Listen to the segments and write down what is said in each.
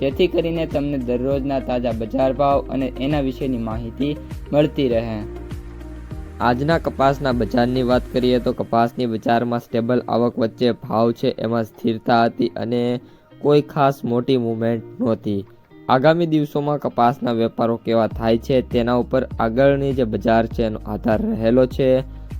જેથી કરીને તમને દરરોજના તાજા બજાર ભાવ અને એના વિશેની માહિતી મળતી રહે. આજના કપાસના બજારની વાત કરીએ તો કપાસની બજારમાં સ્ટેબલ આવક વચ્ચે ભાવ છે, એમાં સ્થિરતા હતી અને કોઈ ખાસ મોટી મુવમેન્ટ નહોતી. આગામી દિવસોમાં કપાસના વેપારો કેવા થાય છે તેના ઉપર આગળની જે બજાર છે એનો આધાર રહેલો છે.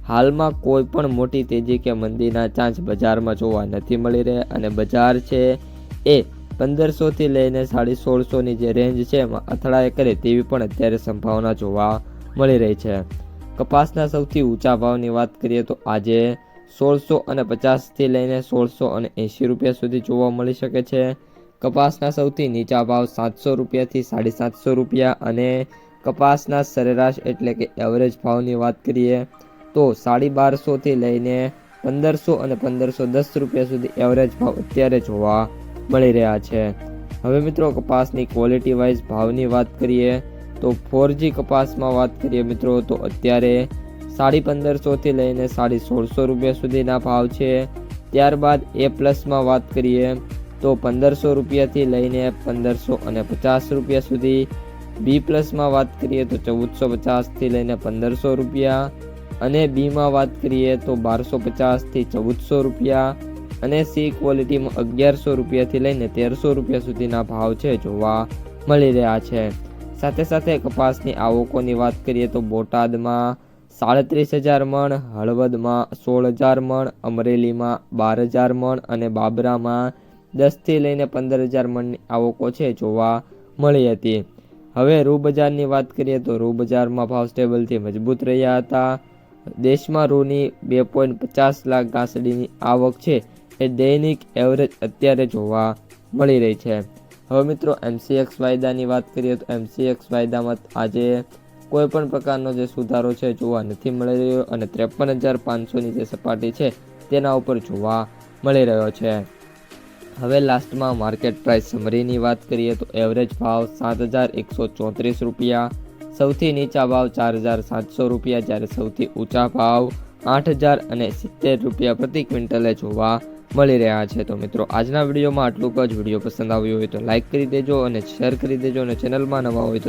હાલમાં કોઈ પણ મોટી તેજી કે મંદીના ચાંચ બજારમાં જોવા નથી મળી રહ્યા અને બજાર છે એ પંદરસોથી લઈને સાડી સોળસોની જે રેન્જ છે એમાં અથડાય કરે તેવી પણ અત્યારે સંભાવના જોવા મળી રહી છે. કપાસના સૌથી ઊંચા ભાવની વાત કરીએ તો આજે સોળસો અને પચાસથી લઈને સોળસો અને એંશી રૂપિયા સુધી જોવા મળી શકે છે. કપાસના સૌથી નીચા ભાવ સાતસો રૂપિયાથી સાડી સાતસો રૂપિયા અને કપાસના સરેરાશ એટલે કે એવરેજ ભાવની વાત કરીએ તો સાડી બારસોથી લઈને પંદરસો અને પંદરસો દસ રૂપિયા સુધી એવરેજ ભાવ અત્યારે જોવા મળી રહ્યા છે. હવે મિત્રો કપાસની ક્વોલિટી વાઇઝ ભાવની વાત કરીએ તો ફોરજી કપાસમાં વાત કરીએ મિત્રો તો અત્યારે સાડી પંદરસોથી લઈને સાડી સોળસો રૂપિયા સુધીના ભાવ છે. ત્યારબાદ એ પ્લસમાં વાત કરીએ તો પંદરસો રૂપિયાથી લઈને પંદરસો અને પચાસ રૂપિયા સુધી. બી પ્લસમાં વાત કરીએ તો ચૌદસો પચાસથી લઈને પંદરસો રૂપિયા અને બીમાં વાત કરીએ તો બારસો પચાસથી ચૌદસો રૂપિયા. અને સી ક્વોલિટીમાં અગિયારસો રૂપિયાથી લઈને તેરસો રૂપિયા સુધીના ભાવ છે જોવા મળી રહ્યા છે. સાથે સાથે કપાસની આવકોની વાત કરીએ તો બોટાદમાં સાડત્રીસ હજાર મણ, હળવદમાં સોળ હજાર મણ, અમરેલીમાં બાર હજાર મણ અને બાબરામાં દસથી લઈને પંદર હજાર મણની આવકો છે જોવા મળી હતી. હવે રૂ બજારની વાત કરીએ તો રૂ બજારમાં ભાવ સ્ટેબલથી મજબૂત રહ્યા હતા. દેશમાં રૂની બે પોઈન્ટ પચાસ લાખ ઘાસડીની આવક છે. એ દૈનિક એવરેજ અત્યારે જોવા મળી રહી છે. હવે મિત્રો એમસીએક્સ વાયદાની વાત કરીએ તો એમસીએક્સ વાયદામાં આજે કોઈ પણ પ્રકારનો જે સુધારો છે જોવા નથી મળી રહ્યો અને ત્રેપન હજાર પાંચસોની જે સપાટી છે તેના ઉપર જોવા મળી રહ્યો છે. હવે લાસ્ટમાં માર્કેટ પ્રાઇસ સમરીની વાત કરીએ તો એવરેજ ભાવ સાત હજાર એકસો ચોત્રીસ રૂપિયા, સૌથી નીચા ભાવ ચાર હજાર સાતસો રૂપિયા, જ્યારે સૌથી ઊંચા ભાવ આઠ હજાર અને સિત્તેર રૂપિયા પ્રતિ ક્વિન્ટલે જોવા મળી રહ્યા છે. તો મિત્રો, આજના વિડીયોમાં આટલું જ. વીડિયો પસંદ આવ્યો હોય તો લાઇક કરી દેજો અને શેર કરી દેજો અને ચેનલમાં નવા હોય તો